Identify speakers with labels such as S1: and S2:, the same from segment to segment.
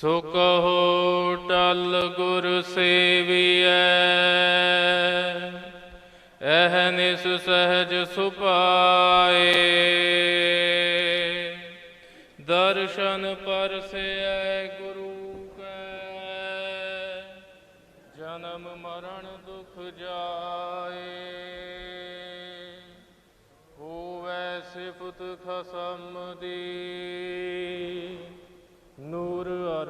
S1: ਸੁਖ ਹੋ ਟਲ ਗੁਰ ਸੇਵੀਐ। ਅਹਨਿਸ ਸਹਜ ਸੁਪਾਏ ਦਰਸ਼ਨ ਪਰਸੈ ਗੁਰੂ ਕੈ। ਜਨਮ ਮਰਨ ਦੁਖ ਜਾਏ। ਹੋਵੈ ਸਿਫਤ ਖਸਮ ਦੀ।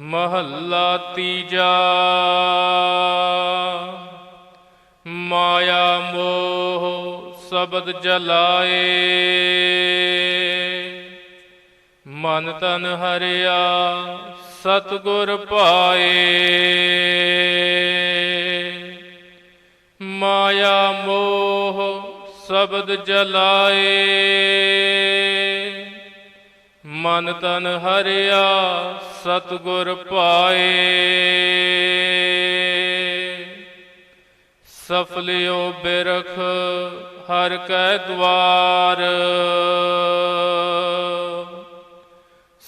S1: ਮਹੱਲਾ ਤੀਜਾ। ਮਾਇਆ ਮੋਹ ਸ਼ਬਦ ਜਲਾਏ। ਮਨ ਤਨ ਹਰਿਆ ਸਤਗੁਰ ਪਾਏ। ਮਾਇਆ ਮੋਹ ਸ਼ਬਦ ਜਲਾਏ। ਮਨ ਤਨ ਹਰਿਆ, ਸਤਗੁਰ ਪਾਏ। ਸਫਲਿਓ ਬਿਰਖ, ਹਰ ਕੈ ਦਵਾਰ।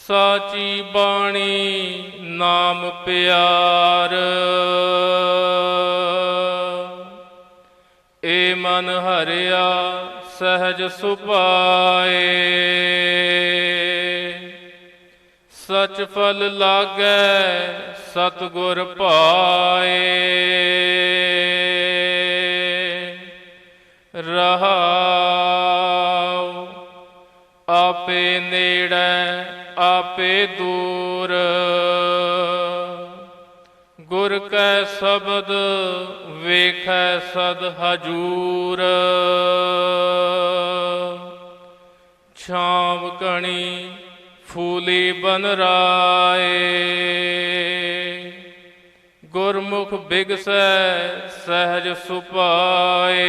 S1: ਸਾਚੀ ਬਾਣੀ, ਨਾਮ ਪਿਆਰ। ਏ ਮਨ ਹਰਿਆ, ਸਹਿਜ ਸੁਪਾਏ ਸਚ ਫਲ ਲਾਗੈ, ਸਤਗੁਰ ਪਾਏ। ਰਹਾਉ, ਆਪੇ ਨੇੜੇ, ਆਪੇ ਦੂਰ। ਗੁਰ ਕੈ ਸ਼ਬਦ, ਵੇਖੈ ਸਦ ਹਜੂਰ। ਛਾਮ ਕਣੀ ਫੂਲੀ ਬਨ ਰਾਏ। ਗੁਰਮੁਖ ਬਿਗਸੈ ਸਹਿਜ ਸੁਪਾਏ।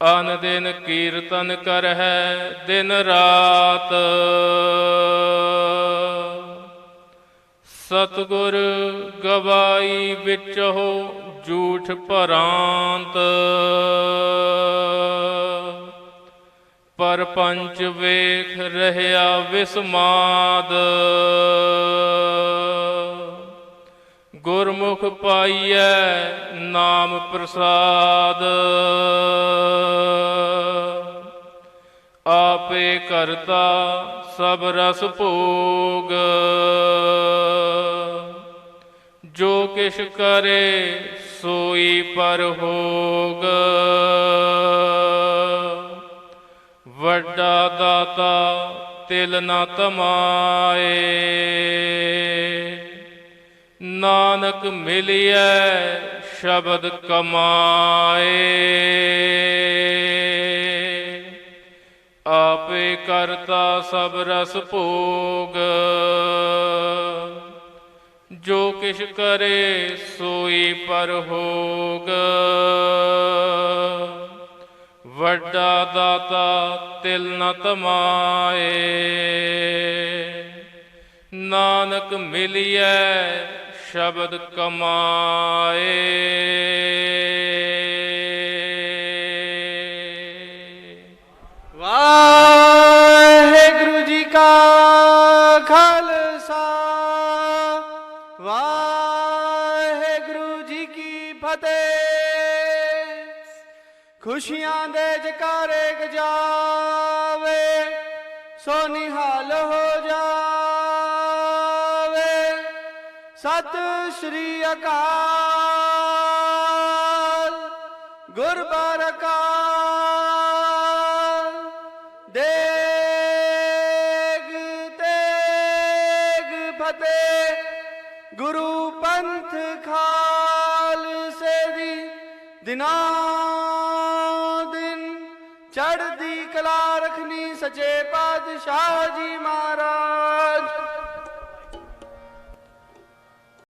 S1: ਅਨ ਦਿਨ ਕੀਰਤਨ ਕਰਹਿ ਦਿਨ ਰਾਤ। ਸਤਗੁਰ ਗਵਾਈ ਵਿੱਚ ਹੋ ਝੂਠ ਭਰਾਂਤ। ਪਰ ਪੰਚ ਵੇਖ ਰਹਿਆ ਵਿਸਮਾਦ। ਗੁਰਮੁਖ ਪਾਈਐ ਨਾਮ ਪ੍ਰਸਾਦ। ਆਪੇ ਕਰਤਾ ਸਭ ਰਸ ਭੋਗ। ਜੋ ਕਿਛ ਕਰੇ ਸੋਈ ਪਰ ਹੋਗ। ਵੱਡਾ ਦਾਤਾ, ਤਿਲ ਨਾ ਤਮਾਏ। ਨਾਨਕ ਮਿਲਿਐ, ਸ਼ਬਦ ਕਮਾਏ। ਆਪੇ ਕਰਤਾ ਸਭ ਰਸ ਭੋਗ। ਜੋ ਕਿਛ ਕਰੇ, ਸੋਈ ਪਰ ਹੋਗ। ਵੱਡਾ ਦਾਤਾ ਤਿਲ ਨ ਤਮਾਏ। ਨਾਨਕ ਮਿਲਿਐ ਸ਼ਬਦ ਕਮਾਏ।
S2: ਵਾਹ। ਖੁਸ਼ੀਆਂ ਦੇ ਜਕਾਰੇ ਗਜਾਵੇ ਸੋ ਨਿਹਾਲ ਹੋ ਜਾਵੇ। ਸਤ ਸ੍ਰੀ ਅਕਾਲ ਗੁਰਬਾਰ ਅਕਾਲ ਦੇਗ ਤੇਗ ਫਤਿਹ, ਗੁਰੂ ਪੰਥ ਖਾਲਸੇ ਦੀ ਦਿਨਾਂ ਚੜ੍ਹਦੀ ਕਲਾ ਰਖਨੀ ਸਚੇ ਪਾਤਸ਼ਾਹ ਜੀ ਮਹਾਰਾਜ।